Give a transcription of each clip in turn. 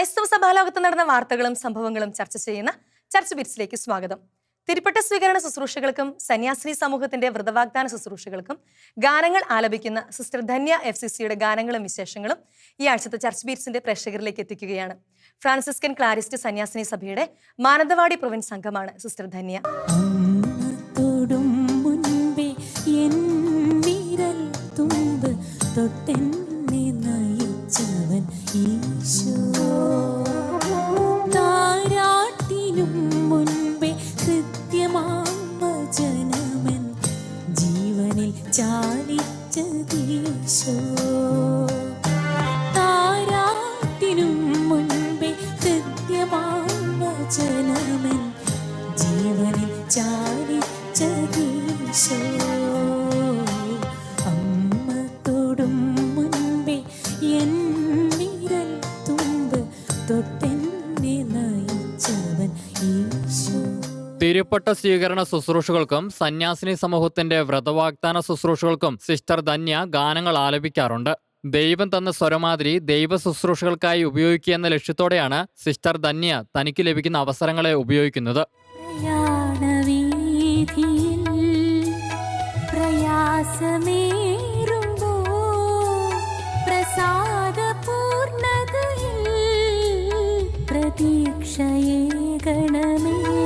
ക്രൈസ്തവ സഭാലോകത്ത് നടന്ന വാർത്തകളും സംഭവങ്ങളും ചർച്ച ചെയ്യുന്ന ചർച്ച് ബിറ്റ്സിലേക്ക് സ്വാഗതം. തിരുപ്പട്ട സ്വീകരണ ശുശ്രൂഷകൾക്കും സന്യാസിനി സമൂഹത്തിന്റെ വ്രതവാഗ്ദാന ശുശ്രൂഷകൾക്കും ഗാനങ്ങൾ ആലപിക്കുന്ന സിസ്റ്റർ ധന്യ എഫ് സി സിയുടെ ഗാനങ്ങളും വിശേഷങ്ങളും ഈ ആഴ്ചത്തെ ചർച്ച് ബീറ്റ്സിന്റെ പ്രേക്ഷകരിലേക്ക് എത്തിക്കുകയാണ്. ഫ്രാൻസിസ്കൻ ക്ലാരിസ്റ്റ് സന്യാസിനി സഭയുടെ മാനന്തവാടി പ്രൊവിൻസ് സംഘമാണ് സിസ്റ്റർ ധന്യ. തൊടും മുൻപേ എൻ വിരൽ തുമ്പ് തൊട്ടെന്നെ ജീവനിൽ ചാലിച്ചതീശോ. തിരുപ്പട്ട സ്വീകരണ ശുശ്രൂഷകൾക്കും സന്യാസിനി സമൂഹത്തിന്റെ വ്രതവാഗ്ദാന ശുശ്രൂഷകൾക്കും സിസ്റ്റർ ധന്യ ഗാനങ്ങൾ ആലപിക്കാറുണ്ട്. ദൈവം തന്ന സ്വരമാതിരി ദൈവ ശുശ്രൂഷകൾക്കായി ഉപയോഗിക്കുക എന്ന ലക്ഷ്യത്തോടെയാണ് സിസ്റ്റർ ധന്യ തനിക്ക് ലഭിക്കുന്ന അവസരങ്ങളെ ഉപയോഗിക്കുന്നത്. പ്രതീക്ഷയേ ഗണമേ.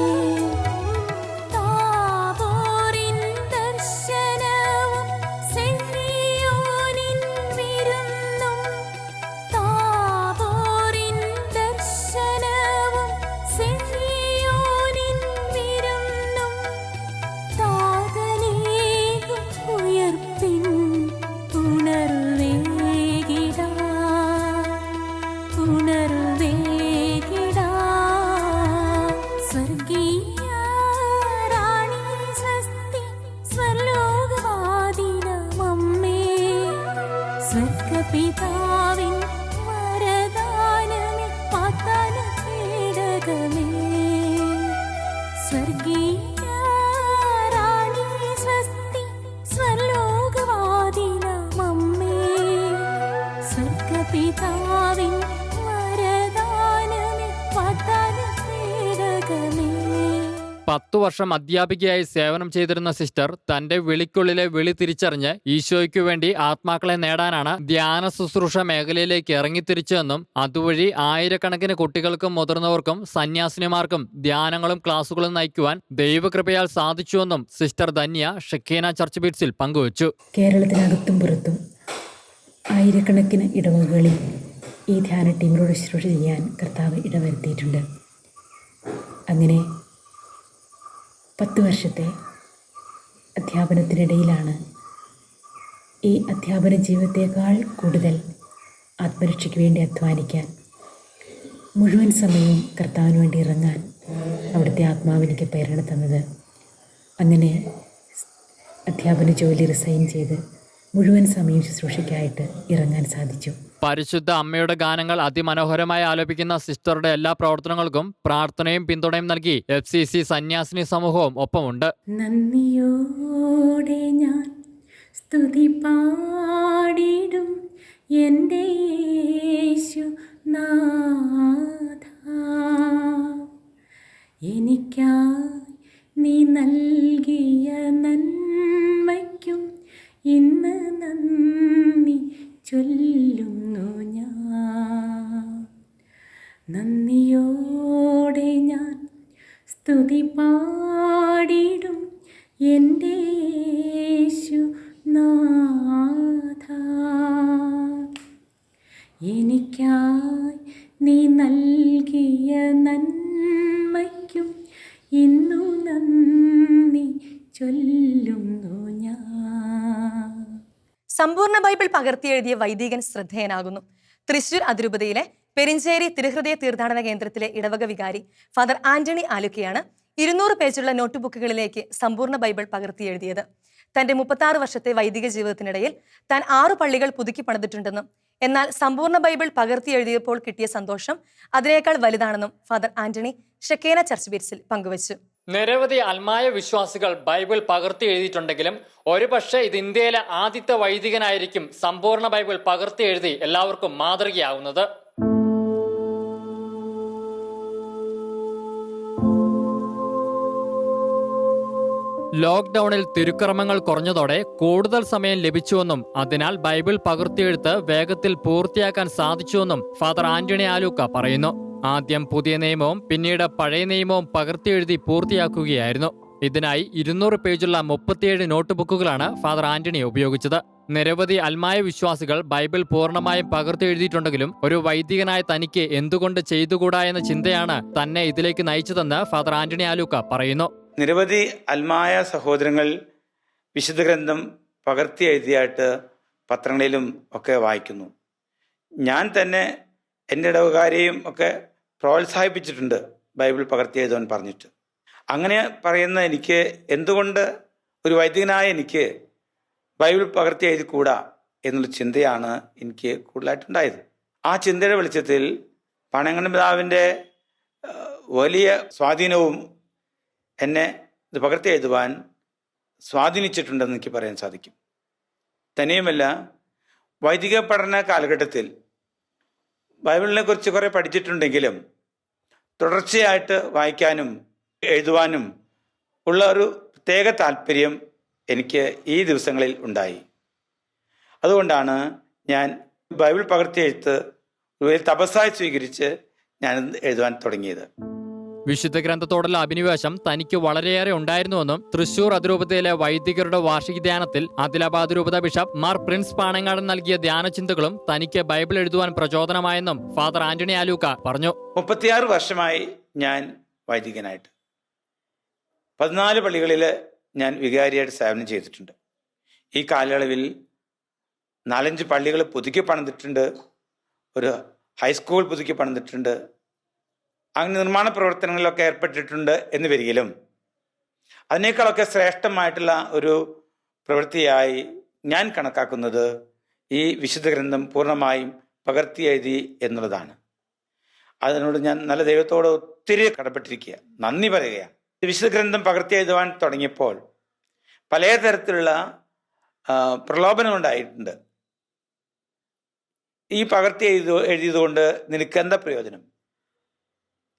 स्वर्गी പത്തു വർഷം അധ്യാപികയായി സേവനം ചെയ്തിരുന്ന സിസ്റ്റർ തന്റെ വിളിക്കുള്ളിലെ വിളി തിരിച്ചറിഞ്ഞ് ഈശോയ്ക്കു വേണ്ടി ആത്മാക്കളെ നേടാനാണ് ധ്യാന ശുശ്രൂഷ മേഖലയിലേക്ക് ഇറങ്ങിത്തിരിച്ചതെന്നും അതുവഴി ആയിരക്കണക്കിന് കുട്ടികൾക്കും മുതിർന്നവർക്കും സന്യാസിനിമാർക്കും ധ്യാനങ്ങളും ക്ലാസുകളും നയിക്കുവാൻ ദൈവകൃപയാൽ സാധിച്ചുവെന്നും സിസ്റ്റർ ധന്യ ഷക്കീന ചർച്ച് ബീറ്റ്സിൽ പങ്കുവച്ചു. കേരളത്തിനകത്തും പുറത്തും ആയിരക്കണക്കിന് ഇടവകളിൽ ഈ ധ്യാന ടീമിനോട് ശുശ്രൂഷ ചെയ്യാൻ കർത്താവ് ഇടവരുത്തിയിട്ടുണ്ട്. അങ്ങനെ പത്ത് വർഷത്തെ അധ്യാപനത്തിനിടയിലാണ് ഈ അധ്യാപന ജീവിതത്തേക്കാൾ കൂടുതൽ ആത്മരക്ഷയ്ക്ക് വേണ്ടി അധ്വാനിക്കാൻ മുഴുവൻ സമയവും കർത്താവിന് വേണ്ടി ഇറങ്ങാൻ അവിടുത്തെ ആത്മാവിനിക്ക് പ്രേരണ തന്നത്. അങ്ങനെ അധ്യാപന ജോലി റിസൈൻ ചെയ്ത് മുഴുവൻ സമയം ശുശ്രൂഷയ്ക്കായിട്ട് ഇറങ്ങാൻ സാധിച്ചു. പരിശുദ്ധ അമ്മയുടെ ഗാനങ്ങൾ അതിമനോഹരമായി ആലപിക്കുന്ന സിസ്റ്ററുടെ എല്ലാ പ്രവർത്തനങ്ങൾക്കും പ്രാർത്ഥനയും പിന്തുണയും നൽകി എഫ് സി സി സന്യാസിനി സമൂഹവും ഒപ്പമുണ്ട്. നന്ദിയോടെ ഞാൻ സ്തുതി പാടിടും എന്റെ എനിക്കായി നീ നൽകിയ നന്മയ്ക്കും ഇന്ന് നന്ദി ചൊല്ലുന്നു ഞാൻ. നന്ദിയോടെ ഞാൻ സ്തുതി പാടിടും എന്റെ സമ്പൂർണ എഴുതിയ വൈദികൻ ശ്രദ്ധേയനാകുന്നു. തൃശൂർ അതിരൂപതയിലെ പെരിഞ്ചേരി തിരുഹൃദയ തീർത്ഥാടന കേന്ദ്രത്തിലെ ഇടവക വികാരി ഫാദർ ആന്റണി ആലുക്കയാണ് ഇരുന്നൂറ് പേജുള്ള നോട്ട് ബുക്കുകളിലേക്ക് സമ്പൂർണ ബൈബിൾ പകർത്തി പകർത്തിയെഴുതിയത് തന്റെ മുപ്പത്താറ് വർഷത്തെ വൈദിക ജീവിതത്തിനിടയിൽ താൻ ആറു പള്ളികൾ പുതുക്കി പണിതിട്ടുണ്ടെന്നും എന്നാൽ സമ്പൂർണ ബൈബിൾ പകർത്തി എഴുതിയപ്പോൾ കിട്ടിയ സന്തോഷം അതിനേക്കാൾ വലുതാണെന്നും ഫാദർ ആന്റണി ഷെക്കേന ചർച്ച് ബീറ്റ്സിൽ പങ്കുവച്ചു. നിരവധി ആത്മായ വിശ്വാസികൾ ബൈബിൾ പകർത്തി എഴുതിയിട്ടുണ്ടെങ്കിലും ഒരുപക്ഷെ ഇത് ഇന്ത്യയിലെ ആദ്യത്തെ വൈദികനായിരിക്കും സമ്പൂർണ ബൈബിൾ പകർത്തി എഴുതി എല്ലാവർക്കും മാതൃകയാവുന്നത്. ലോക്ക്ഡൌണിൽ തിരുക്രമങ്ങൾ കുറഞ്ഞതോടെ കൂടുതൽ സമയം ലഭിച്ചുവെന്നും അതിനാൽ ബൈബിൾ പകർത്തിയെടുത്ത് വേഗത്തിൽ പൂർത്തിയാക്കാൻ സാധിച്ചുവെന്നും ഫാദർ ആന്റണി ആലൂക്ക പറയുന്നു. ആദ്യം പുതിയ നിയമവും പിന്നീട് പഴയ നിയമവും പകർത്തി എഴുതി പൂർത്തിയാക്കുകയായിരുന്നു. ഇതിനായി ഇരുന്നൂറ് പേജുള്ള മുപ്പത്തിയേഴ് നോട്ട് ബുക്കുകളാണ് ഫാദർ ആന്റണി ഉപയോഗിച്ചത്. നിരവധി അൽമായ വിശ്വാസികൾ ബൈബിൾ പൂർണമായും പകർത്തി എഴുതിയിട്ടുണ്ടെങ്കിലും ഒരു വൈദികനായ തനിക്ക് എന്തുകൊണ്ട് ചെയ്തുകൂടാ എന്ന ചിന്തയാണ് തന്നെ ഇതിലേക്ക് നയിച്ചതെന്ന് ഫാദർ ആന്റണി ആലൂക്ക പറയുന്നു. നിരവധി അൽമായ സഹോദരങ്ങൾ വിശുദ്ധ ഗ്രന്ഥം പകർത്തി എഴുതിയായിട്ട് പത്രങ്ങളിലും ഒക്കെ വായിക്കുന്നു. ഞാൻ തന്നെ എന്റെ ഇടവുകാരെയും ഒക്കെ പ്രോത്സാഹിപ്പിച്ചിട്ടുണ്ട് ബൈബിൾ പകർത്തി എഴുതാൻ പറഞ്ഞിട്ട്. അങ്ങനെ പറയുന്ന എനിക്ക് എന്തുകൊണ്ട് ഒരു വൈദികനായ എനിക്ക് ബൈബിൾ പകർത്തി എഴുതിക്കൂടാ എന്നുള്ള ചിന്തയാണ് എനിക്ക് കൂടുതലായിട്ടുണ്ടായത്. ആ ചിന്തയുടെ വെളിച്ചത്തിൽ പണങ്ങണ്ട പിതാവിന്റെ വലിയ സ്വാധീനവും എന്നെ ഇത് പകർത്തി എഴുതുവാൻ സ്വാധീനിച്ചിട്ടുണ്ടെന്ന് എനിക്ക് പറയാൻ സാധിക്കും. തന്നെയുമല്ല വൈദിക പഠന കാലഘട്ടത്തിൽ ബൈബിളിനെ കുറിച്ച് കുറെ പഠിച്ചിട്ടുണ്ടെങ്കിലും തുടർച്ചയായിട്ട് വായിക്കാനും എഴുതുവാനും ഉള്ള ഒരു പ്രത്യേക താല്പര്യം എനിക്ക് ഈ ദിവസങ്ങളിൽ ഉണ്ടായി. അതുകൊണ്ടാണ് ഞാൻ ബൈബിൾ പകർത്തി എഴുത്ത് തപസ്സായി സ്വീകരിച്ച് ഞാൻ എഴുതുവാൻ തുടങ്ങിയത്. വിശുദ്ധ ഗ്രന്ഥത്തോടുള്ള അഭിനിവേശം തനിക്ക് വളരെയേറെ ഉണ്ടായിരുന്നുവെന്നും തൃശൂർ അതിരൂപതയിലെ വൈദികരുടെ വാർഷിക ധ്യാനത്തിൽ ആദിലാബാദ് രൂപത ബിഷപ്പ് മാർ പ്രിൻസ് പാണങ്ങാടൻ നൽകിയ ധ്യാനചിന്തകളും തനിക്ക് ബൈബിൾ എഴുതുവാൻ പ്രചോദനമായെന്നും ഫാദർ ആന്റണി ആലൂക്ക പറഞ്ഞു. മുപ്പത്തിയാറ് വർഷമായി ഞാൻ വൈദികനായിട്ട്. പതിനാല് പള്ളികളിൽ ഞാൻ വികാരിയായിട്ട് സേവനം ചെയ്തിട്ടുണ്ട്. ഈ കാലയളവിൽ നാലഞ്ച് പള്ളികൾ പുതുക്കി പണിതിട്ടുണ്ട്. ഒരു ഹൈസ്കൂൾ പുതുക്കി പണിതിട്ടുണ്ട്. അങ്ങനെ നിർമ്മാണ പ്രവർത്തനങ്ങളിലൊക്കെ ഏർപ്പെട്ടിട്ടുണ്ട് എന്ന് വരികിലും അതിനേക്കാളൊക്കെ ശ്രേഷ്ഠമായിട്ടുള്ള ഒരു പ്രവൃത്തിയായി ഞാൻ കണക്കാക്കുന്നത് ഈ വിശുദ്ധ ഗ്രന്ഥം പൂർണമായും പകർത്തി എഴുതി എന്നുള്ളതാണ്. അതിനോട് ഞാൻ നല്ല ദൈവത്തോട് ഒത്തിരി കടപ്പെട്ടിരിക്കുക നന്ദി പറയുകയാണ്. വിശുദ്ധ ഗ്രന്ഥം പകർത്തി എഴുതുവാൻ തുടങ്ങിയപ്പോൾ പല തരത്തിലുള്ള ആ, പ്രലോഭനം ഉണ്ടായിട്ടുണ്ട്. ഈ പകർത്തി എഴുതു എഴുതിയതുകൊണ്ട് നിനക്ക് എന്താ പ്രയോജനം?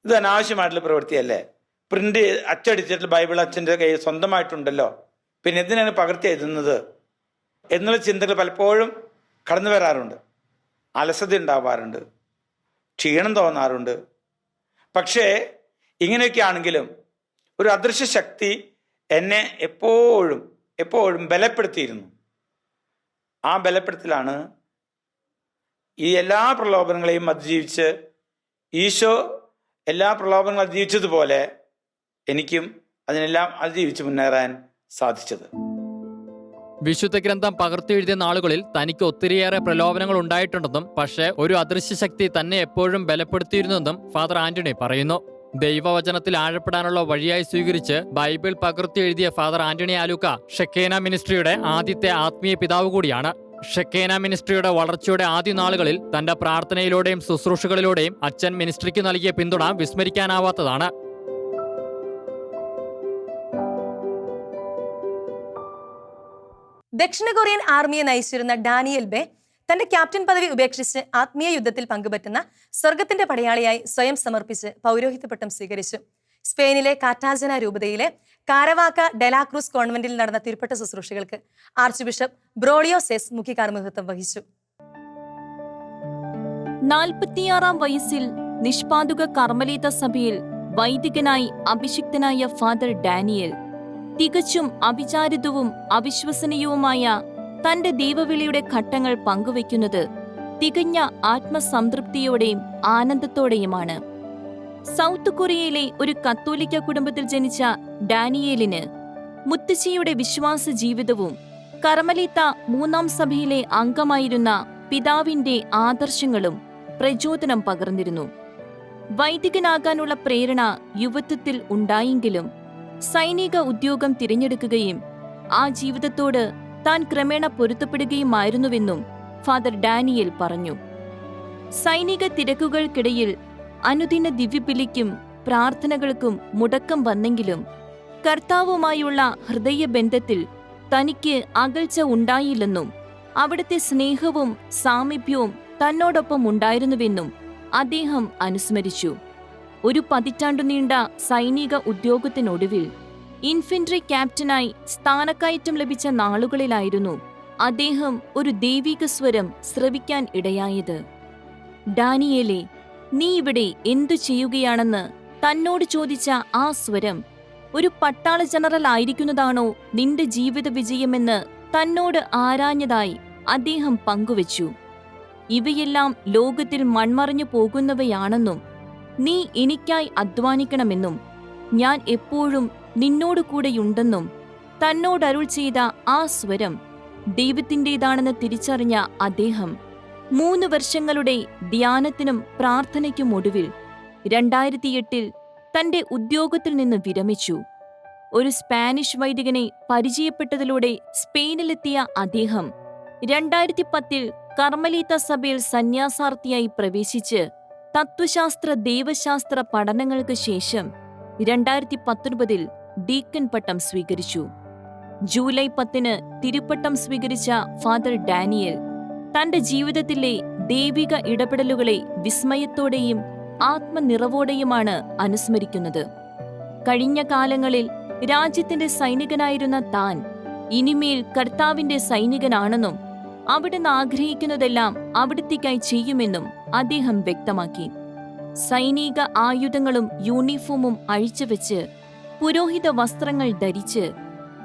ഇത് അനാവശ്യമായിട്ടുള്ള പ്രവൃത്തിയല്ലേ? പ്രിന്റ് അച്ചടിച്ചിട്ട് ബൈബിൾ അച്ഛന്റെ കയ്യിൽ സ്വന്തമായിട്ടുണ്ടല്ലോ. പിന്നെ എന്തിനാണ് പകർത്തി എഴുതുന്നത്? എന്നുള്ള ചിന്തകൾ പലപ്പോഴും കടന്നു വരാറുണ്ട്. അലസത ഉണ്ടാവാറുണ്ട്. ക്ഷീണം തോന്നാറുണ്ട്. പക്ഷേ ഇങ്ങനെയൊക്കെ ആണെങ്കിലും ഒരു അദൃശ്യ ശക്തി എന്നെ എപ്പോഴും എപ്പോഴും ബലപ്പെടുത്തിയിരുന്നു. ആ ബലപ്പെടുത്തലാണ് ഈ എല്ലാ പ്രലോഭനങ്ങളെയും അതിജീവിച്ച് ഈശോ എല്ലാ പ്രലോഭനങ്ങളും അതിജീവിച്ചതുപോലെ എനിക്കും അതിനെല്ലാം അതിജീവിച്ച് മുന്നേറാൻ സാധിച്ചത്. വിശുദ്ധ ഗ്രന്ഥം പകർത്തിയെഴുതിയ നാളുകളിൽ തനിക്ക് ഒത്തിരിയേറെ പ്രലോഭനങ്ങൾ ഉണ്ടായിട്ടുണ്ടെന്നും പക്ഷേ ഒരു അദൃശ്യ ശക്തി തന്നെ എപ്പോഴും ബലപ്പെടുത്തിയിരുന്നെന്നും ഫാദർ ആന്റണി പറയുന്നു. ദൈവവചനത്തിൽ ആഴപ്പെടാനുള്ള വഴിയായി സ്വീകരിച്ച് ബൈബിൾ പകർത്തി എഴുതിയ ഫാദർ ആന്റണി ആലൂക്ക ഷെക്കേന മിനിസ്ട്രിയുടെ ആദ്യത്തെ ആത്മീയ പിതാവ് കൂടിയാണ്. ഷെക്കേന മിനിസ്ട്രിയുടെ വളർച്ചയുടെ ആദ്യ നാളുകളിൽ തന്റെ പ്രാർത്ഥനയിലൂടെയും ശുശ്രൂഷകളിലൂടെയും അച്ഛൻ മിനിസ്ട്രിക്ക് നൽകിയ പിന്തുണ വിസ്മരിക്കാനാവാത്തതാണ്. ദക്ഷിണ കൊറിയൻ ആർമിയെ നയിച്ചിരുന്ന ഡാനിയൽ ബെ തന്റെ ക്യാപ്റ്റൻ പദവി ഉപേക്ഷിച്ച് ആത്മീയ യുദ്ധത്തിൽ പങ്കുപറ്റുന്ന സ്വർഗത്തിന്റെ പടയാളിയായി സ്വയം സമർപ്പിച്ച് പൗരോഹിത്യപട്ടം സ്വീകരിച്ചു. സ്പെയിനിലെ കാറ്റാജന രൂപതയിലെ കാരവാക്ക ഡെലാക്രൂസ് കോൺവെന്റിൽ നടന്ന തിരുപ്പട്ട ശുശ്രൂഷകൾക്ക് ആർച്ച് ബിഷപ്പ് ബ്രോഡിയോ സെസ് മുഖ്യ കാർമ്മികത്വം വഹിച്ചു. നാൽപ്പത്തിയാറാം വയസ്സിൽ നിഷ്പാതുക കർമ്മലീത സഭയിൽ വൈദികനായി അഭിഷിക്തനായ ഫാദർ ഡാനിയൽ. തികച്ചും അവിചാരിതവും അവിശ്വസനീയവുമായ തന്റെ ദൈവവിളിയുടെ ഘട്ടങ്ങൾ പങ്കുവയ്ക്കുന്നത് തികഞ്ഞ ആത്മസംതൃപ്തിയോടെയും ആനന്ദത്തോടെയുമാണ്. സൗത്ത് കൊറിയയിലെ ഒരു കത്തോലിക്ക കുടുംബത്തിൽ ജനിച്ച ഡാനിയേലിന് മുത്തശ്ശിയുടെ വിശ്വാസ ജീവിതവും കർമ്മലീത്ത മൂന്നാം സഭയിലെ അംഗമായിരുന്ന പിതാവിന്റെ ആദർശങ്ങളും പ്രചോദനം പകർന്നിരുന്നു. വൈദികനാകാനുള്ള പ്രേരണ യുവത്വത്തിൽ ഉണ്ടായെങ്കിലും സൈനിക ഉദ്യോഗം തിരഞ്ഞെടുക്കുകയും ആ ജീവിതത്തോട് താൻ ക്രമേണ പൊരുത്തപ്പെടുകയുമായിരുന്നുവെന്നും ഫാദർ ഡാനിയൽ പറഞ്ഞു. സൈനിക തിരക്കുകൾക്കിടയിൽ അനുദിന ദിവ്യബലിക്കും പ്രാർത്ഥനകൾക്കും മുടക്കം വന്നെങ്കിലും കർത്താവുമായുള്ള ഹൃദയബന്ധത്തിൽ തനിക്ക് അകൽച്ച ഉണ്ടായില്ലെന്നും അവിടുത്തെ സ്നേഹവും സാമീപ്യവും തന്നോടൊപ്പം ഉണ്ടായിരുന്നുവെന്നും അദ്ദേഹം അനുസ്മരിച്ചു. ഒരു പതിറ്റാണ്ടു നീണ്ട സൈനിക ഉദ്യോഗത്തിനൊടുവിൽ ഇൻഫെൻട്രി ക്യാപ്റ്റനായി സ്ഥാനക്കയറ്റം ലഭിച്ച നാളുകളിലായിരുന്നു അദ്ദേഹം ഒരു ദൈവിക സ്വരം ശ്രവിക്കാൻ ഇടയായത്. ഡാനിയേലെ നീ ഇവിടെ എന്തു ചെയ്യുകയാണെന്ന് തന്നോട് ചോദിച്ച ആ സ്വരം ഒരു പട്ടാള ജനറൽ ആയിരിക്കുന്നതാണോ നിന്റെ ജീവിത വിജയമെന്ന് തന്നോട് ആരാഞ്ഞതായി അദ്ദേഹം പങ്കുവച്ചു. ഇവയെല്ലാം ലോകത്തിൽ മൺമറഞ്ഞു പോകുന്നവയാണെന്നും നീ എനിക്കായി അധ്വാനിക്കണമെന്നും ഞാൻ എപ്പോഴും നിന്നോട് കൂടെയുണ്ടെന്നും തന്നോടരുൾ ചെയ്ത ആ സ്വരം ദൈവത്തിന്റെതാണെന്ന് തിരിച്ചറിഞ്ഞ അദ്ദേഹം മൂന്ന് വർഷങ്ങളുടെ ധ്യാനത്തിനും പ്രാർത്ഥനയ്ക്കും ഒടുവിൽ രണ്ടായിരത്തിയെട്ടിൽ തന്റെ ഉദ്യോഗത്തിൽ നിന്ന് വിരമിച്ചു. ഒരു സ്പാനിഷ് വൈദികനെ പരിചയപ്പെട്ടതിലൂടെ സ്പെയിനിലെത്തിയ അദ്ദേഹം രണ്ടായിരത്തി പത്തിൽ കർമ്മലീത്ത സഭയിൽ സന്യാസാർത്ഥിയായി പ്രവേശിച്ച് തത്വശാസ്ത്ര ദൈവശാസ്ത്ര പഠനങ്ങൾക്ക് ശേഷം രണ്ടായിരത്തി പത്തൊൻപതിൽ ഡീക്കൻ പട്ടം സ്വീകരിച്ചു. ജൂലൈ പത്തിന് തിരുപ്പട്ടം സ്വീകരിച്ച ഫാദർ ഡാനിയൽ തന്റെ ജീവിതത്തിലെ ദൈവിക ഇടപെടലുകളെ വിസ്മയത്തോടെയും ആത്മനിറവോടെയുമാണ് അനുസ്മരിക്കുന്നത്. കഴിഞ്ഞ കാലങ്ങളിൽ രാജ്യത്തിന്റെ സൈനികനായിരുന്ന താൻ ഇനിമേൽ കർത്താവിന്റെ സൈനികനാണെന്നും അവിടുന്ന് ആഗ്രഹിക്കുന്നതെല്ലാം അവിടുത്തേക്കായി ചെയ്യുമെന്നും അദ്ദേഹം വ്യക്തമാക്കി. സൈനിക ആയുധങ്ങളും യൂണിഫോമും അഴിച്ചുവെച്ച് പുരോഹിത വസ്ത്രങ്ങൾ ധരിച്ച്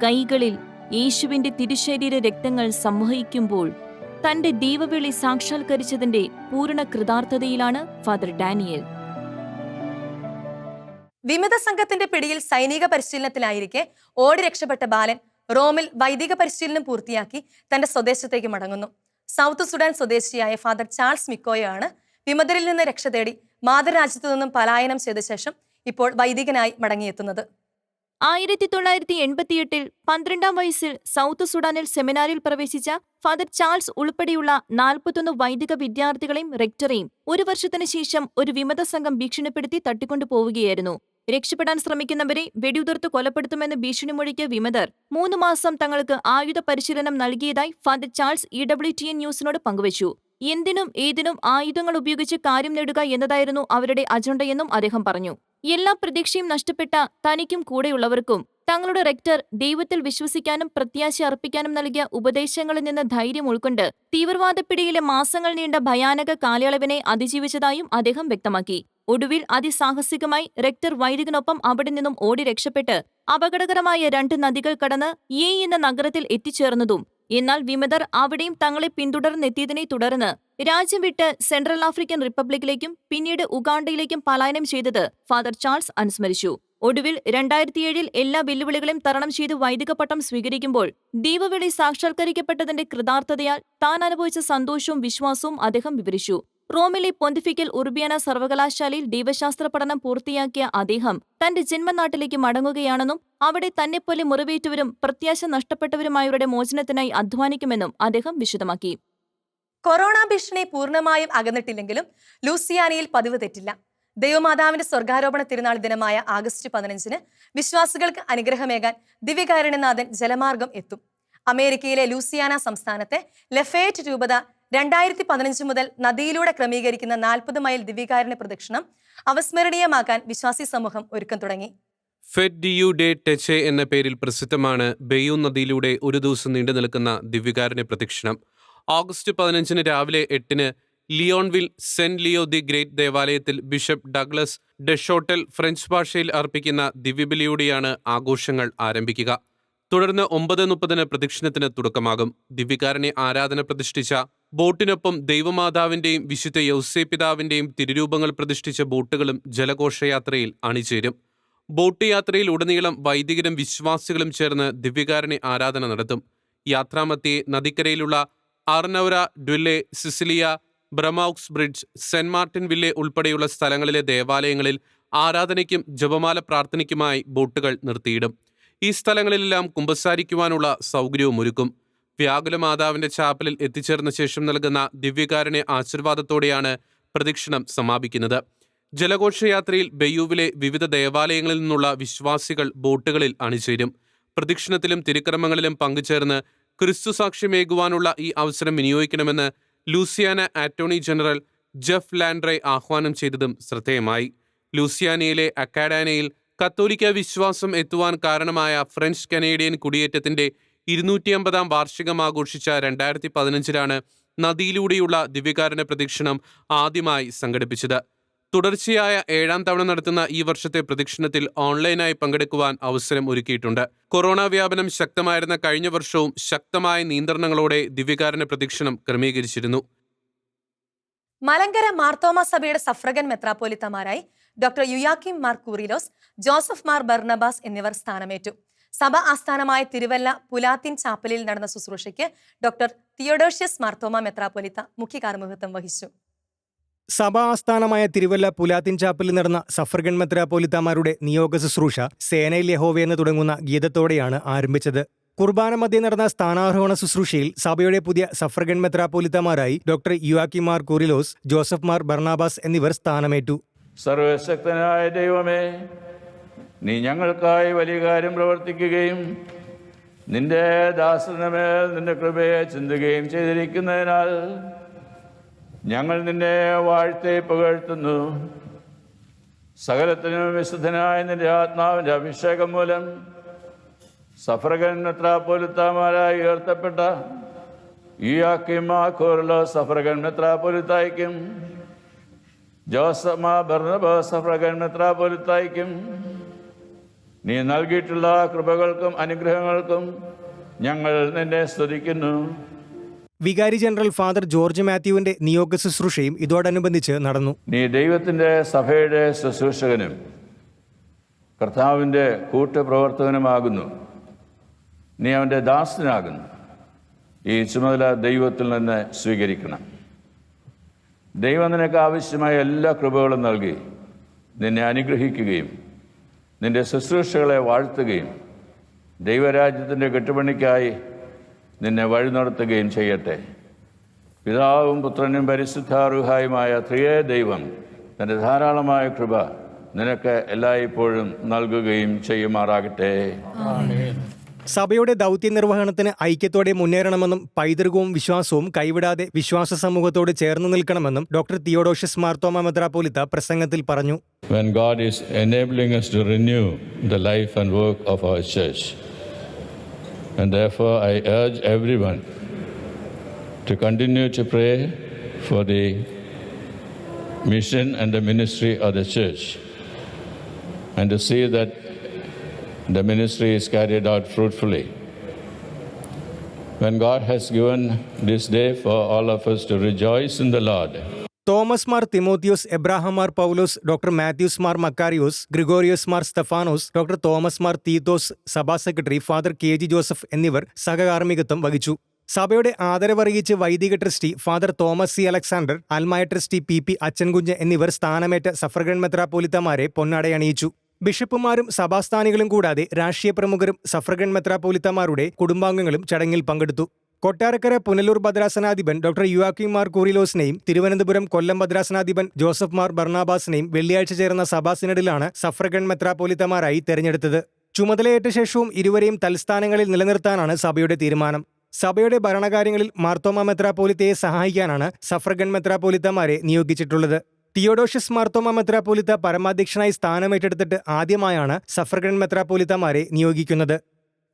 കൈകളിൽ യേശുവിന്റെ തിരുശരീര രക്തങ്ങൾ സംവഹിക്കുമ്പോൾ തന്റെ ദൈവവിളി സാക്ഷാത്കരിച്ചതിന്റെ പൂർണ കൃതാർത്ഥതയിലാണ് ഫാദർ ഡാനിയൽ. വിമത സംഘത്തിന്റെ പിടിയിൽ സൈനിക പരിശീലനത്തിലായിരിക്കെ ഓടി രക്ഷപ്പെട്ട ബാലൻ റോമിൽ വൈദിക പരിശീലനം പൂർത്തിയാക്കി തന്റെ സ്വദേശത്തേക്ക് മടങ്ങുന്നു. സൗത്ത് സുഡാൻ സ്വദേശിയായ ഫാദർ ചാൾസ് മിക്കോയാണ് വിമതരിൽ നിന്ന് രക്ഷ തേടി മാതൃരാജ്യത്തു നിന്നും പലായനം ചെയ്ത ശേഷം ഇപ്പോൾ വൈദികനായി മടങ്ങിയെത്തുന്നത്. ആയിരത്തി തൊള്ളായിരത്തി എൺപത്തിയെട്ടിൽ പന്ത്രണ്ടാം വയസ്സിൽ സൗത്ത് സുഡാനിൽ സെമിനാറിൽ പ്രവേശിച്ച ഫാദർ ചാൾസ് ഉൾപ്പെടെയുള്ള നാൽപ്പത്തൊന്ന് വൈദിക വിദ്യാർത്ഥികളെയും റെക്ടറെയും ഒരു വർഷത്തിനു ശേഷം ഒരു വിമത സംഘം ഭീഷണിപ്പെടുത്തി തട്ടിക്കൊണ്ടു പോവുകയായിരുന്നു. രക്ഷപ്പെടാൻ ശ്രമിക്കുന്നവരെ വെടിയുതിർത്ത് കൊലപ്പെടുത്തുമെന്ന് ഭീഷണി മുഴക്കിയ വിമതർ മൂന്ന് മാസം തങ്ങൾക്ക് ആയുധ പരിശീലനം നൽകിയതായി father Charles E W T N ന്യൂസിനോട് പങ്കുവച്ചു. എന്തിനും ഏതിനും ആയുധങ്ങൾ ഉപയോഗിച്ച് കാര്യം നേടുക എന്നതായിരുന്നു അവരുടെ അജണ്ടയെന്നും അദ്ദേഹം പറഞ്ഞു. എല്ലാ പ്രതീക്ഷയും നഷ്ടപ്പെട്ട തനിക്കും കൂടെയുള്ളവർക്കും തങ്ങളുടെ റെക്ടർ ദൈവത്തിൽ വിശ്വസിക്കാനും പ്രത്യാശ അർപ്പിക്കാനും നൽകിയ ഉപദേശങ്ങളിൽ നിന്ന് ധൈര്യം ഉൾക്കൊണ്ട് തീവ്രവാദപ്പിടിയിലെ മാസങ്ങൾ നീണ്ട ഭയാനക കാലയളവിനെ അതിജീവിച്ചതായും അദ്ദേഹം വ്യക്തമാക്കി. ഒടുവിൽ അതിസാഹസികമായി റെക്ടർ വൈദികനൊപ്പം അവിടെ നിന്നും ഓടി രക്ഷപ്പെട്ട് അപകടകരമായ രണ്ട് നദികൾ കടന്ന് യേ എന്ന നഗരത്തിൽ എത്തിച്ചേർന്നതും എന്നാൽ വിമതർ അവിടെയും തങ്ങളെ പിന്തുടർന്നെത്തിയതിനെ തുടർന്ന് രാജ്യം വിട്ട് സെൻട്രൽ ആഫ്രിക്കൻ റിപ്പബ്ലിക്കിലേക്കും പിന്നീട് ഉഗാണ്ടയിലേക്കും പലായനം ചെയ്തത് ഫാദർ ചാൾസ് അനുസ്മരിച്ചു. ഒടുവിൽ രണ്ടായിരത്തിയേഴിൽ എല്ലാ വെല്ലുവിളികളെയും തരണം ചെയ്ത് വൈദിക പട്ടം സ്വീകരിക്കുമ്പോൾ ദീപവിളി സാക്ഷാത്കരിക്കപ്പെട്ടതിന്റെ കൃതാർത്ഥതയാൽ താൻ അനുഭവിച്ച സന്തോഷവും വിശ്വാസവും അദ്ദേഹം വിവരിച്ചു. റോമിലെ പൊന്തിഫിക്കൽ ഉർബിയന സർവകലാശാലയിൽ ദൈവശാസ്ത്ര പഠനം പൂർത്തിയാക്കിയ അദ്ദേഹം തന്റെ ജന്മനാട്ടിലേക്ക് മടങ്ങുകയാണെന്നും അവിടെ തന്നെപ്പോലെ മുറിവേറ്റവരും പ്രത്യാശ നഷ്ടപ്പെട്ടവരുമായവരുടെ മോചനത്തിനായി അധ്വാനിക്കുമെന്നും അദ്ദേഹം വിശദമാക്കി. കൊറോണ ഭീഷണി പൂർണമായും അകന്നിട്ടില്ലെങ്കിലും ലൂസിയാനയിൽ പതിവ് തെറ്റില്ല. ദൈവമാതാവിന്റെ സ്വർഗാരോപണ തിരുനാൾ ദിനമായ ആഗസ്റ്റ് പതിനഞ്ചിന് വിശ്വാസികൾക്ക് അനുഗ്രഹമേകാൻ ദിവ്യകാരുണ്യനാഥൻ ജലമാർഗം എത്തും. അമേരിക്കയിലെ ലൂസിയാന സംസ്ഥാനത്തെ ലെഫേറ്റ് രൂപത രണ്ടായിരത്തി പതിനഞ്ച് മുതൽ നദിയിലൂടെ ക്രമീകരിക്കുന്ന നാൽപ്പത് മൈൽ ദിവ്യകാരുണ്യ പ്രദക്ഷിണം അവസ്മരണീയമാക്കാൻ വിശ്വാസി സമൂഹം ഒരുക്കം തുടങ്ങി. ഫെഡ് ഡി യു ഡേ ടെച്ചെ എന്ന പേരിൽ പ്രസിദ്ധമാണ് ബെയ്യൂ നദിയിലൂടെ ഒരു ദിവസം നീണ്ടു നിൽക്കുന്ന ദിവ്യകാരുണ്യ പ്രദക്ഷിണം. ഓഗസ്റ്റ് പതിനഞ്ചിന് രാവിലെ എട്ടിന് Leonville Saint Leo the Great ദേവാലയത്തിൽ ബിഷപ്പ് ഡഗ്ലസ് ഡെഷോട്ടൽ ഫ്രഞ്ച് ഭാഷയിൽ അർപ്പിക്കുന്ന ദിവ്യബലിയോടെയാണ് ആഘോഷങ്ങൾ ആരംഭിക്കുക. തുടർന്ന് ഒമ്പത് മുപ്പതിന് പ്രദക്ഷിണത്തിന് തുടക്കമാകും. ദിവ്യകാരനെ ആരാധന പ്രതിഷ്ഠിച്ച ബോട്ടിനൊപ്പം ദൈവമാതാവിന്റെയും വിശുദ്ധ യൗസേപിതാവിന്റെയും തിരുരൂപങ്ങൾ പ്രതിഷ്ഠിച്ച ബോട്ടുകളും ജലഘോഷയാത്രയിൽ അണിചേരും. ബോട്ട് യാത്രയിൽ ഉടനീളം വൈദികരും വിശ്വാസികളും ചേർന്ന് ദിവ്യകാരനെ ആരാധന നടത്തും. യാത്രാമത്തിയെ നദിക്കരയിലുള്ള Arnaudville Cecilia Breaux Bridge Saint Martinville ഉൾപ്പെടെയുള്ള സ്ഥലങ്ങളിലെ ദേവാലയങ്ങളിൽ ആരാധനയ്ക്കും ജപമാല പ്രാർത്ഥനയ്ക്കുമായി ബോട്ടുകൾ നിർത്തിയിടും. ഈ സ്ഥലങ്ങളിലെല്ലാം കുമ്പസാരിക്കുവാനുള്ള സൗകര്യവും ഒരുക്കും വ്യാകുല മാതാവിന്റെ ചാപ്പലിൽ എത്തിച്ചേർന്ന ശേഷം നൽകുന്ന ദിവ്യകാരുണ്യ ആശീർവാദത്തോടെയാണ് പ്രദക്ഷിണം സമാപിക്കുന്നത്. ജലഘോഷയാത്രയിൽ ബെയ്യൂവിലെ വിവിധ ദേവാലയങ്ങളിൽ നിന്നുള്ള വിശ്വാസികൾ ബോട്ടുകളിൽ അണിചേരും. പ്രദക്ഷിണത്തിലും തിരുക്രമങ്ങളിലും പങ്കുചേർന്ന് ക്രിസ്തു സാക്ഷ്യമേകുവാനുള്ള ഈ അവസരം വിനിയോഗിക്കണമെന്ന് Louisiana attorney general Jeff Landry ആഹ്വാനം ചെയ്തതും ശ്രദ്ധേയമായി. ലൂസിയാനയിലെ അക്കാഡാനയിൽ കത്തോലിക്ക വിശ്വാസം എത്തുവാൻ കാരണമായ ഫ്രഞ്ച് കനേഡിയൻ കുടിയേറ്റത്തിന്റെ ഇരുന്നൂറ്റി അമ്പതാം വാർഷികം ആഘോഷിച്ച രണ്ടായിരത്തി പതിനഞ്ചിലാണ് നദിയിലൂടെയുള്ള ദിവ്യകാരുണ്യ പ്രദക്ഷിണം ആദ്യമായി സംഘടിപ്പിച്ചത്. തുടർച്ചയായ ഏഴാം തവണ നടത്തുന്ന ഈ വർഷത്തെ പ്രദക്ഷിണത്തിൽ ഓൺലൈനായി പങ്കെടുക്കുവാൻ അവസരം ഒരുക്കിയിട്ടുണ്ട്. കൊറോണ വ്യാപനം ശക്തമായിരുന്ന കഴിഞ്ഞ വർഷവും ശക്തമായ നിയന്ത്രണങ്ങളോടെ ദിവ്യകാരുണ്യ പ്രദക്ഷിണം ക്രമീകരിച്ചിരുന്നു. മലങ്കര മാർത്തോമ സഭയുടെ സഫ്രഗൻ മെത്രാപ്പോലിത്തമാരായി doctor Yuyakim Mar Coorilos Joseph Mar Barnabas എന്നിവർ സ്ഥാനമേറ്റു. സഭ ആസ്ഥാനമായ തിരുവല്ല പുലാത്തിൻ ചാപ്പലിൽ നടന്ന ശുശ്രൂഷയ്ക്ക് ഡോക്ടർ തിയോഡോഷ്യസ് മാർത്തോമ മെത്രാപ്പൊലിത്ത മുഖ്യ കാർമുഖത്വം വഹിച്ചു. സഭാ ആസ്ഥാനമായ തിരുവല്ല പുലാത്തിൻ ചാപ്പലിൽ നടന്ന സഫർഗൺ മെത്രാപൊലിത്തമാരുടെ നിയോഗ ശുശ്രൂഷ സേനയിൽ യഹോവ എന്ന് തുടങ്ങുന്ന ഗീതത്തോടെയാണ് ആരംഭിച്ചത്. കുർബാന മധ്യേ നടന്ന സ്ഥാനാരോഹണ ശുശ്രൂഷയിൽ സഭയുടെ പുതിയ സഫർഗൺ മെത്രാപൊലിത്തമാരായി ഡോക്ടർ യുവാക്കി മാർ കുറിലോസ് ജോസഫ് മാർ ബർണാബാസ് എന്നിവർ സ്ഥാനമേറ്റു. സർവശക്തനായ ദൈവമേ നീ ഞങ്ങൾക്കായി വലിയ കാര്യം പ്രവർത്തിക്കുകയും നിന്റെ ദാസനമേൽ നിന്റെ കൃപയെ ചിന്തുകയും ചെയ്തിരിക്കുന്നതിനാൽ ഞങ്ങൾ നിന്നെ വാഴ്ത്തി പുകഴ്ത്തുന്നു. സകലത്തിനും വിശുദ്ധനായ നിന്റെ ആത്മാവിന്റെ അഭിഷേകം മൂലം സഫറകൻ മെത്രാപ്പോലിത്താമാരായി ഉയർത്തപ്പെട്ട ഈ ആക്കിയും ആക്കിമാക്കോറുള്ള സഫറകൻ മെത്രാപ്പോലിത്തായിക്കും. ജോസഫ് ബർണബ സഫ്രഗൻ മെത്രാപോലിത്തായിക്കും നീ നൽകിയിട്ടുള്ള കൃപകൾക്കും അനുഗ്രഹങ്ങൾക്കും ഞങ്ങൾ നിന്നെ സ്തുതിക്കുന്നു. വികാരി ജനറൽ ഫാദർ ജോർജ് മാത്യുവിന്റെ നിയോഗ ശുശ്രൂഷയും ഇതോടനുബന്ധിച്ച് നടന്നു. നീ ദൈവത്തിന്റെ സഭയുടെ ശുശ്രൂഷകനും കർത്താവിന്റെ കൂട്ടുപ്രവർത്തകനുമാകുന്നു. നീ അവന്റെ ദാസനാകുന്നു. ഈ ചുമതല ദൈവത്തിൽ നിന്ന് സ്വീകരിക്കണം. ദൈവം നിനക്ക് ആവശ്യമായ എല്ലാ കൃപകളും നൽകി നിന്നെ അനുഗ്രഹിക്കുകയും നിന്റെ ശുശ്രൂഷകളെ വാഴ്ത്തുകയും ദൈവരാജ്യത്തിന്റെ കെട്ടുപണിക്കായി നിന്നെ വഴി നടത്തുകയും ചെയ്യട്ടെ. പിതാവും പുത്രനും പരിശുദ്ധാർഹായുമായ ത്രിയേ ദൈവം തന്റെ ധാരാളമായ കൃപ നിനക്ക് എല്ലായ്പ്പോഴും നൽകുകയും ചെയ്യുമാറാകട്ടെ. സഭയുടെ ദൗത്യ നിർവഹണത്തിന് ഐക്യത്തോടെ മുന്നേറണമെന്നും പൈതൃകവും വിശ്വാസവും കൈവിടാതെ വിശ്വാസ സമൂഹത്തോട് ചേർന്ന് നിൽക്കണമെന്നും ഡോക്ടർ തിയോഡോഷ്യസ് മാർത്തോമ മെത്രാപ്പോലിത്ത പ്രസംഗത്തിൽ പറഞ്ഞു When God is enabling us to renew the life and work of our church. And therefore, I urge everyone to continue to pray for the mission and the ministry of the church and to see that the ministry is carried out fruitfully. When God has given this day for all of us to rejoice in the Lord, Thomas Mar Timotheos Abraham Mar Paulose doctor Mathews Mar Makarios Gregorios Mar Stephanos doctor Thomas Mar Theethos സഭാ secretary father K G Joseph എന്നിവർ സഹകാർമ്മികത്വം വഹിച്ചു. സഭയുടെ ആദരവറിയിച്ച് വൈദിക trustee father Thomas C. Alexander അൽമായ trustee P. P. Achankunju എന്നിവർ സ്ഥാനമേറ്റ സഫർഗൺ മെത്രാപോലിത്തമാരെ പൊന്നാടയണിയിച്ചു. ബിഷപ്പുമാരും സഭാസ്ഥാനികളും കൂടാതെ രാഷ്ട്രീയ പ്രമുഖരും സഫ്രഗൻ മെത്രാപ്പോലിത്തമാരുടെ കുടുംബാംഗങ്ങളും ചടങ്ങിൽ പങ്കെടുത്തു. കൊട്ടാരക്കര പുനലൂർ ഭദ്രാസനാധിപൻ ഡോക്ടർ യുവാക്കിം മാർ കൂറിലോസിനെയും തിരുവനന്തപുരം കൊല്ലം ഭദ്രാസനാധിപൻ ജോസഫ് മാർ ബർണാബാസിനെയും വെള്ളിയാഴ്ച ചേർന്ന സഭാ സിനഡിലാണ് സഫ്രഗൺ മെത്രാപ്പോലിത്തമാരായി തെരഞ്ഞെടുത്തത്. ചുമതലയേറ്റ ശേഷവും ഇരുവരെയും തൽസ്ഥാനങ്ങളിൽ നിലനിർത്താനാണ് സഭയുടെ തീരുമാനം. സഭയുടെ ഭരണകാര്യങ്ങളിൽ മാർത്തോമ മെത്രാപ്പോലിത്തയെ സഹായിക്കാനാണ് സഫ്രഗൺ മെത്രാപ്പോലിത്തമാരെ നിയോഗിച്ചിട്ടുള്ളത്. തിയോഡോഷ്യസ് മാർത്തോമ മെത്രാപ്പോലിത്ത പരമാധ്യക്ഷനായി സ്ഥാനമേറ്റെടുത്തിട്ട് ആദ്യമായാണ് സഫർഗൻ മെത്രാപ്പോലിത്തമാരെ നിയോഗിക്കുന്നത്.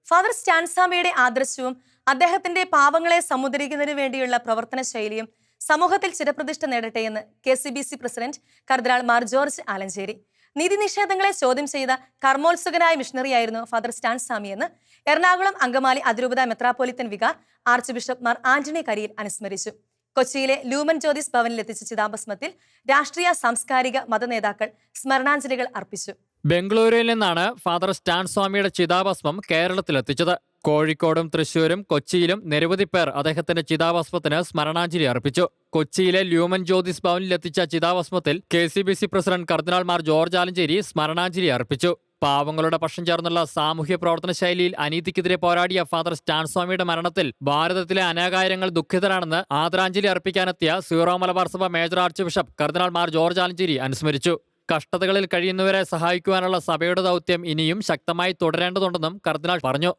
ഫാദർ സ്റ്റാൻസാമയുടെ ആദർശവും അദ്ദേഹത്തിന്റെ പാവങ്ങളെ സമുദ്രിക്കുന്നതിനു വേണ്ടിയുള്ള പ്രവർത്തന ശൈലിയും സമൂഹത്തിൽ ചിരപ്രതിഷ്ഠ നേടട്ടെ എന്ന് K C B C president cardinal Mar George Alencherry. നീതി നിഷേധങ്ങളെ ചോദ്യം ചെയ്ത കർമ്മോത്സുകനായ മിഷണറിയായിരുന്നു ഫാദർ സ്റ്റാൻസാമി എന്ന് എറണാകുളം അങ്കമാലി അതിരൂപത metropolitan vicar arch bishop Mar Antony Kariyil അനുസ്മരിച്ചു. കൊച്ചിയിലെ ലൂമൻ ജ്യോതിസ് ഭവനിൽ എത്തിച്ച ചിതാഭസ്മത്തിൽ രാഷ്ട്രീയ സാംസ്കാരിക മതനേതാക്കൾ സ്മരണാഞ്ജലികൾ അർപ്പിച്ചു. ബംഗളൂരുവിൽ നിന്നാണ് ഫാദർ സ്റ്റാൻ സ്വാമിയുടെ ചിതാഭസ്മം കേരളത്തിലെത്തിച്ചത്. കോഴിക്കോടും തൃശൂരും കൊച്ചിയിലും നിരവധി പേർ അദ്ദേഹത്തിന്റെ ചിതാഭസ്മത്തിന് സ്മരണാഞ്ജലി അർപ്പിച്ചു. കൊച്ചിയിലെ ലൂമൻ ജ്യോതിസ് ഭവനിലെത്തിച്ച ചിതാഭസ്മത്തിൽ K C B C president cardinal Mar George Alencherry സ്മരണാഞ്ജലി അർപ്പിച്ചു. പാവങ്ങളുടെ പക്ഷം ചേർന്നുള്ള സാമൂഹ്യ പ്രവർത്തന ശൈലിയിൽ അനീതിക്കെതിരെ പോരാടിയ ഫാദർ സ്റ്റാൻസ്വാമിയുടെ മരണത്തിൽ ഭാരതത്തിലെ അനാകാര്യങ്ങൾ ദുഃഖിതരാണെന്ന് ആദരാഞ്ജലി അർപ്പിക്കാനെത്തിയ സീറോ മലബാർ സഭ major arch bishop cardinal Mar George Alencherry അനുസ്മരിച്ചു. കഷ്ടതകളിൽ കഴിയുന്നവരെ സഹായിക്കുവാനുള്ള സഭയുടെ ദൗത്യം ഇനിയും ശക്തമായി തുടരേണ്ടതുണ്ടെന്നും കർദിനാൾ പറഞ്ഞു.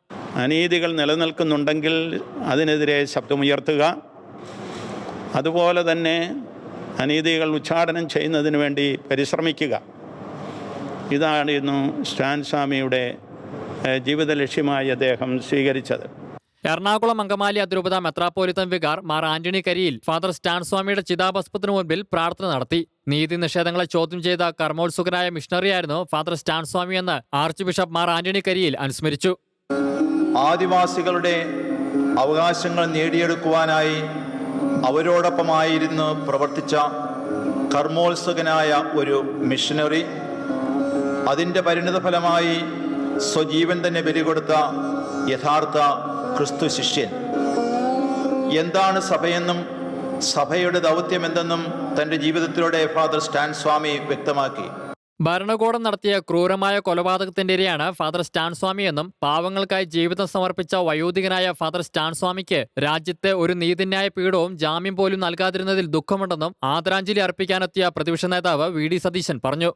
അനീതികൾ നിലനിൽക്കുന്നുണ്ടെങ്കിൽ അതിനെതിരെ ശബ്ദമുയർത്തുക. അതുപോലെ തന്നെ അനീതികൾ ഉച്ചാടനം ചെയ്യുന്നതിന് വേണ്ടി പരിശ്രമിക്കുക. ഇതായിരുന്നു സ്റ്റാൻ സ്വാമിയുടെ ജീവിത ലക്ഷ്യമായി അദ്ദേഹം സ്വീകരിച്ചത്. എറണാകുളം അങ്കമാലി അതിരൂപത metropolitan vicar Mar Antony Kariyil father Stan സ്വാമിയുടെ ചിതാഭസ്മത്തിനു മുൻപിൽ പ്രാർത്ഥന നടത്തി. നീതി നിഷേധങ്ങളെ ചോദ്യം ചെയ്ത കർമ്മോത്സുകനായ മിഷണറിയായിരുന്നു ഫാദർ സ്റ്റാൻ സ്വാമി എന്ന് arch bishop Mar Antony Kariyil അനുസ്മരിച്ചു. ആദിവാസികളുടെ അവകാശങ്ങൾ നേടിയെടുക്കുവാനായി അവരോടൊപ്പമായിരുന്നു പ്രവർത്തിച്ച കർമ്മോത്സുകനായ ഒരു മിഷനറി അതിന്റെ പരിണിതഫലമായി സ്വജീവൻ തന്നെ ബലികൊടുത്ത യഥാർത്ഥ ക്രിസ്തു ശിഷ്യൻ. എന്താണ് സഭയെന്നും സഭയുടെ ദൗത്യം എന്തെന്നും തന്റെ ജീവിതത്തിലൂടെ ഫാദർ സ്റ്റാൻ സ്വാമി വ്യക്തമാക്കി. ഭരണകൂടം നടത്തിയ ക്രൂരമായ കൊലപാതകത്തിന്റെ ഇരയാണ് ഫാദർ സ്റ്റാൻ സ്വാമി എന്നും പാവങ്ങൾക്കായി ജീവിതം സമർപ്പിച്ച വയോധികനായ ഫാദർ സ്റ്റാൻ സ്വാമിക്ക് രാജ്യത്തെ ഒരു നീതിന്യായ പീഠവും ജാമ്യം പോലും നൽകാതിരുന്നതിൽ ദുഃഖമുണ്ടെന്നും ആദരാഞ്ജലി അർപ്പിക്കാനെത്തിയ പ്രതിപക്ഷ നേതാവ് വി ഡി സതീശൻ പറഞ്ഞു.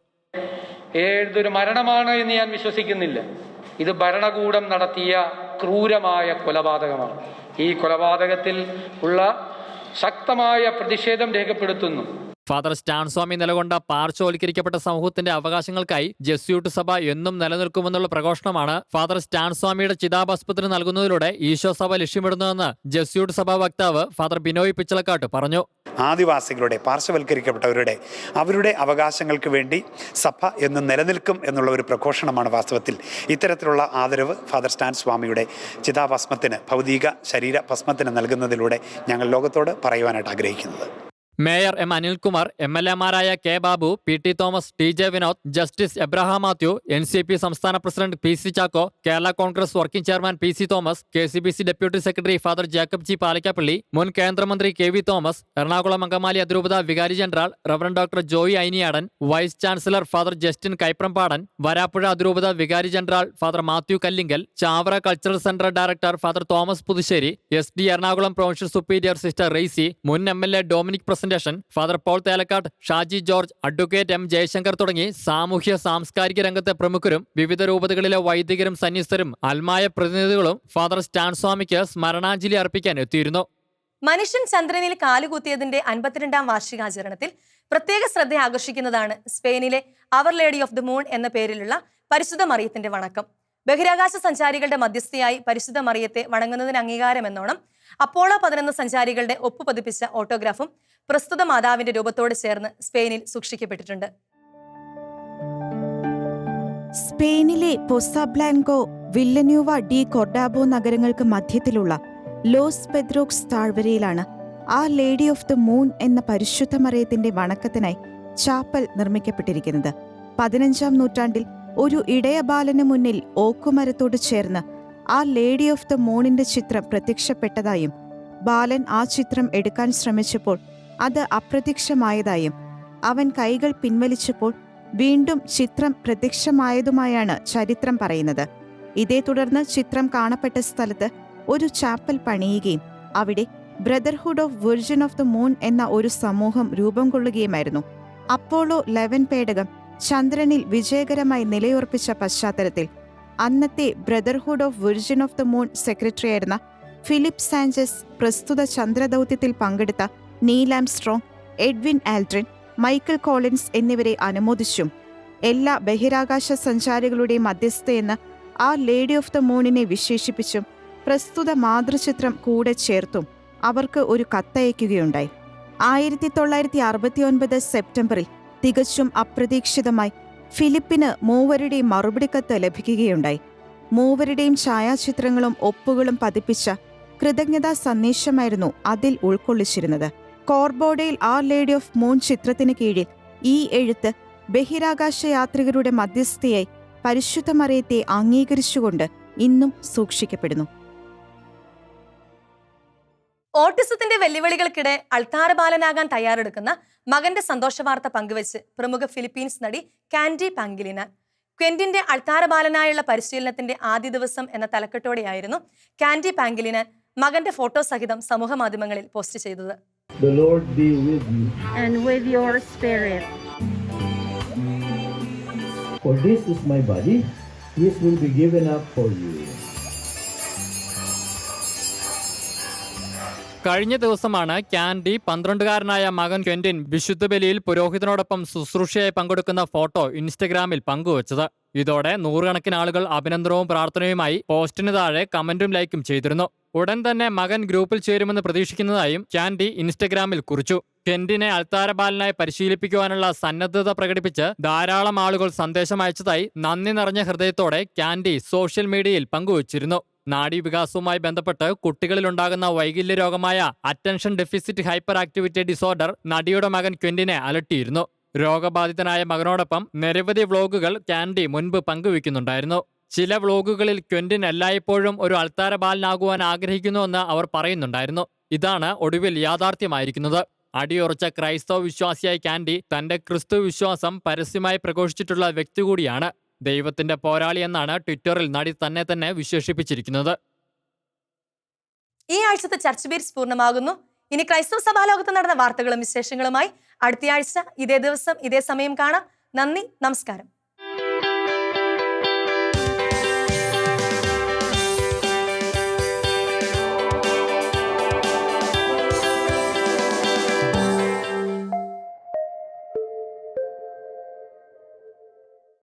ഏതൊരു മരണമാണ് എന്ന് ഞാൻ വിശ്വസിക്കുന്നില്ല. ഇത് ഭരണകൂടം നടത്തിയ ക്രൂരമായ കൊലപാതകമാണ്. ഈ കൊലപാതകത്തിൽ ഉള്ള ശക്തമായ പ്രതിഷേധം രേഖപ്പെടുത്തുന്നു. ഫാദർ സ്റ്റാൻസ്വാമി നിലകൊണ്ട പാർശ്വവൽക്കരിക്കപ്പെട്ട സമൂഹത്തിന്റെ അവകാശങ്ങൾക്കായി ജസ്യൂട്ട് സഭ എന്നും നിലനിൽക്കുമെന്നുള്ള പ്രഘോഷണമാണ് ഫാദർ സ്റ്റാൻസ്വാമിയുടെ ചിതാഭസ്മത്തിന് നൽകുന്നതിലൂടെ ഈശോ സഭ ലക്ഷ്യമിടുന്നതെന്ന് ജസ്യൂട്ട് സഭാ വക്താവ് ഫാദർ ബിനോയ് പിച്ചളക്കാട്ട് പറഞ്ഞു. ആദിവാസികളുടെ പാർശ്വവൽക്കരിക്കപ്പെട്ടവരുടെ അവരുടെ അവകാശങ്ങൾക്ക് വേണ്ടി സഭ എന്ന് നിലനിൽക്കും എന്നുള്ള ഒരു പ്രഘോഷണമാണ് വാസ്തവത്തിൽ. ഇത്തരത്തിലുള്ള ആദരവ് ഫാദർ സ്റ്റാൻ സ്വാമിയുടെ ചിതാഭസ്മത്തിന് ഭൗതിക ശരീര ഭസ്മത്തിന് നൽകുന്നതിലൂടെ ഞങ്ങൾ ലോകത്തോട് പറയുവാനായിട്ട് ആഗ്രഹിക്കുന്നത്. Mayor M Anilkumar M L എമാരായ K Babu P T Thomas T J Vinod justice Abraham Mathew N C P സംസ്ഥാന president P C Chacko Kerala Congress working chairman P C Thomas K C B C deputy secretary father Jacob G Palakkappilly മുൻ കേന്ദ്രമന്ത്രി K V Thomas Ernakulam Angamaly അതിരൂപത വികാരി general reverend doctor Joy Ainiyadan vice chancellor father Justin Kaiprampadan Varappuzha അതിരൂപത വികാരി general father Mathew Kallinkal Chavara cultural centre director father Thomas Puthussery S D Ernakulam provincial superior sister Reicy മുൻ M L A Dominic presentation father Paul Thelakkat Shaji George advocate M Jayasankar തുടങ്ങി സാമൂഹ്യ സാംസ്കാരിക രംഗത്തെ പ്രമുഖരും വിവിധ രൂപതകളിലെ വൈദികരും സന്യസ്തരും അൽമായ പ്രതിനിധികളും ഫാദർ സ്റ്റാൻ സ്വാമിക്ക് സ്മരണാഞ്ജലി അർപ്പിക്കാൻ എത്തിയിരുന്നു. മനുഷ്യൻ ചന്ദ്രനിൽ കാലുകുത്തിയതിന്റെ അൻപത്തിരണ്ടാം വാർഷികാചരണത്തിൽ പ്രത്യേക ശ്രദ്ധ ആകർഷിക്കുന്നതാണ് സ്പെയിനിലെ our lady of the moon എന്ന പേരിലുള്ള പരിശുദ്ധ മറിയത്തിന്റെ വണക്കം. ബഹിരാകാശ സഞ്ചാരികളുടെ മധ്യസ്ഥയായി പരിശുദ്ധ മറിയത്തെ വണങ്ങുന്നതിന് അംഗീകാരമെന്നോണം അപ്പോളോ പതിനൊന്ന് സഞ്ചാരികളുടെ ഒപ്പ് പതിപ്പിച്ച ഓട്ടോഗ്രാഫും പ്രസ്തുത മാതാവിന്റെ രൂപത്തോട് ചേർന്ന് സ്പെയിനിൽ സൂക്ഷിക്കപ്പെട്ടിട്ടുണ്ട്. സ്പെയിനിലെ പൊസാബ്ലാൻകോ വില്ലന്യൂവ ഡി കൊർഡാബോ നഗരങ്ങൾക്ക് മധ്യത്തിലുള്ള ലോസ് പെദ്രോക്സ് താഴ്വരയിലാണ് ആ ലേഡി ഓഫ് ദ മൂൺ എന്ന പരിശുദ്ധ മറയത്തിന്റെ വണക്കത്തിനായി ചാപ്പൽ നിർമ്മിക്കപ്പെട്ടിരിക്കുന്നത്. പതിനഞ്ചാം നൂറ്റാണ്ടിൽ ഒരു ഇടയബാലന് മുന്നിൽ ഓക്കുമരത്തോട് ചേർന്ന് ആ ലേഡി ഓഫ് ദ മൂണിന്റെ ചിത്രം പ്രത്യക്ഷപ്പെട്ടതായും ബാലൻ ആ ചിത്രം എടുക്കാൻ ശ്രമിച്ചപ്പോൾ അത് അപ്രത്യക്ഷമായതായും അവൻ കൈകൾ പിൻവലിച്ചപ്പോൾ വീണ്ടും ചിത്രം പ്രത്യക്ഷമായതുമായാണ് ചരിത്രം പറയുന്നത്. ഇതേ തുടർന്ന് ചിത്രം കാണപ്പെട്ട സ്ഥലത്ത് ഒരു ചാപ്പൽ പണിയുകയും അവിടെ brotherhood of virgin of the moon എന്ന ഒരു സമൂഹം രൂപം കൊള്ളുകയുമായിരുന്നു. അപ്പോളോ ലെവൻ പേടകം ചന്ദ്രനിൽ വിജയകരമായി നിലയുറപ്പിച്ച പശ്ചാത്തലത്തിൽ അന്നത്തെ brotherhood of virgin of the moon സെക്രട്ടറിയായിരുന്ന ഫിലിപ്പ് സാഞ്ചസ് പ്രസ്തുത ചന്ദ്രദൗത്യത്തിൽ പങ്കെടുത്ത Neil Armstrong Edwin Aldrin Michael Collins എന്നിവരെ അനുമോദിച്ചും എല്ലാ ബഹിരാകാശ സഞ്ചാരികളുടെയും മധ്യസ്ഥയെന്ന് ആ ലേഡി ഓഫ് ദ മൂണിനെ വിശേഷിപ്പിച്ചും പ്രസ്തുത മാതൃചിത്രം കൂടെ ചേർത്തും അവർക്ക് ഒരു കത്തയക്കുകയുണ്ടായി. ആയിരത്തി തൊള്ളായിരത്തി അറുപത്തിയൊൻപത് സെപ്റ്റംബറിൽ തികച്ചും അപ്രതീക്ഷിതമായി ഫിലിപ്പിന് മൂവരുടെയും മറുപടി കത്ത് ലഭിക്കുകയുണ്ടായി. മൂവരുടെയും ഛായാചിത്രങ്ങളും ഒപ്പുകളും പതിപ്പിച്ച കൃതജ്ഞതാ സന്ദേശമായിരുന്നു അതിൽ ഉൾക്കൊള്ളിച്ചിരുന്നത്. കോർബോഡയിൽ ആർ ലേഡി ഓഫ് മൂൺ ചിത്രത്തിന് കീഴിൽ ഈ എഴുത്ത് ബഹിരാകാശ യാത്രികരുടെ മധ്യസ്ഥയായി പരിശുദ്ധമറിയത്തെ അംഗീകരിച്ചുകൊണ്ട് ഇന്നും സൂക്ഷിക്കപ്പെടുന്നു. ഓട്ടിസത്തിന്റെ വെല്ലുവിളികൾക്കിടെ അൾത്താര ബാലനാകാൻ തയ്യാറെടുക്കുന്ന മകന്റെ സന്തോഷവാർത്ത പങ്കുവച്ച് പ്രമുഖ ഫിലിപ്പീൻസ് നടി കാൻഡി പാങ്കിലിന ക്വെന്റിന്റെ അൾത്താര ബാലനായുള്ള പരിശീലനത്തിന്റെ ആദ്യ ദിവസം എന്ന തലക്കെട്ടോടെയായിരുന്നു കാൻഡി പാങ്കിലിന് മകന്റെ ഫോട്ടോ സഹിതം സമൂഹ മാധ്യമങ്ങളിൽ പോസ്റ്റ് ചെയ്തത്. The Lord be with you. And with your spirit. For this is my body, this will be given up for you. കഴിഞ്ഞ ദിവസമാണ് ക്യാൻഡി പന്ത്രണ്ടുകാരനായ മകൻ ക്വെന്റിൻ വിശുദ്ധ ബലിയിൽ പുരോഹിതനോടൊപ്പം ശുശ്രൂഷയായി പങ്കെടുക്കുന്ന ഫോട്ടോ ഇൻസ്റ്റഗ്രാമിൽ പങ്കുവച്ചത് ഇതോടെ നൂറുകണക്കിന് ആളുകൾ അഭിനന്ദനവും പ്രാർത്ഥനയുമായി പോസ്റ്റിന് താഴെ കമന്റും ലൈക്കും ചെയ്തിരുന്നു ഉടൻ തന്നെ മകൻ ഗ്രൂപ്പിൽ ചേരുമെന്ന് പ്രതീക്ഷിക്കുന്നതായും ചാൻഡി ഇൻസ്റ്റഗ്രാമിൽ കുറിച്ചു. കെന്റിനെ അൾത്താരബാലനായി പരിശീലിപ്പിക്കുവാനുള്ള സന്നദ്ധത പ്രകടിപ്പിച്ച് ധാരാളം ആളുകൾ സന്ദേശം അയച്ചതായി നന്ദി നിറഞ്ഞ ഹൃദയത്തോടെ ക്യാൻഡി സോഷ്യൽ മീഡിയയിൽ പങ്കുവച്ചിരുന്നു. നാഡീവികാസവുമായി ബന്ധപ്പെട്ട് കുട്ടികളിലുണ്ടാകുന്ന വൈകല്യ രോഗമായ attention deficit hyperactivity disorder നടിയുടെ മകൻ ക്വെന്റിനെ അലട്ടിയിരുന്നു. രോഗബാധിതനായ മകനോടൊപ്പം നിരവധി വ്ലോഗുകൾ ക്യാൻഡി മുൻപ് പങ്കുവയ്ക്കുന്നുണ്ടായിരുന്നു. ചില വ്ലോഗുകളിൽ ക്വന്റിൻ എല്ലായ്പ്പോഴും ഒരു അൾത്താര ബാലനാകുവാൻ ആഗ്രഹിക്കുന്നുവെന്ന് അവർ പറയുന്നുണ്ടായിരുന്നു. ഇതാണ് ഒടുവിൽ യാഥാർത്ഥ്യമായിരിക്കുന്നത്. അടിയുറച്ച ക്രൈസ്തവ വിശ്വാസിയായ കാൻഡി തന്റെ ക്രിസ്തു വിശ്വാസം പരസ്യമായി പ്രഘോഷിച്ചിട്ടുള്ള വ്യക്തി കൂടിയാണ്. ദൈവത്തിന്റെ പോരാളി എന്നാണ് ട്വിറ്ററിൽ നടി തന്നെ തന്നെ വിശേഷിപ്പിച്ചിരിക്കുന്നത്. ഈ ആഴ്ചത്തെ ചർച്ച് ബീറ്റ്സ് പൂർണമാകുന്നു. ഇനി ക്രൈസ്തവ സഭാലോകത്ത് നടന്ന വാർത്തകളും വിശേഷങ്ങളുമായി അടുത്തയാഴ്ച ഇതേ ദിവസം ഇതേ സമയം കാണാം. നന്ദി നമസ്കാരം.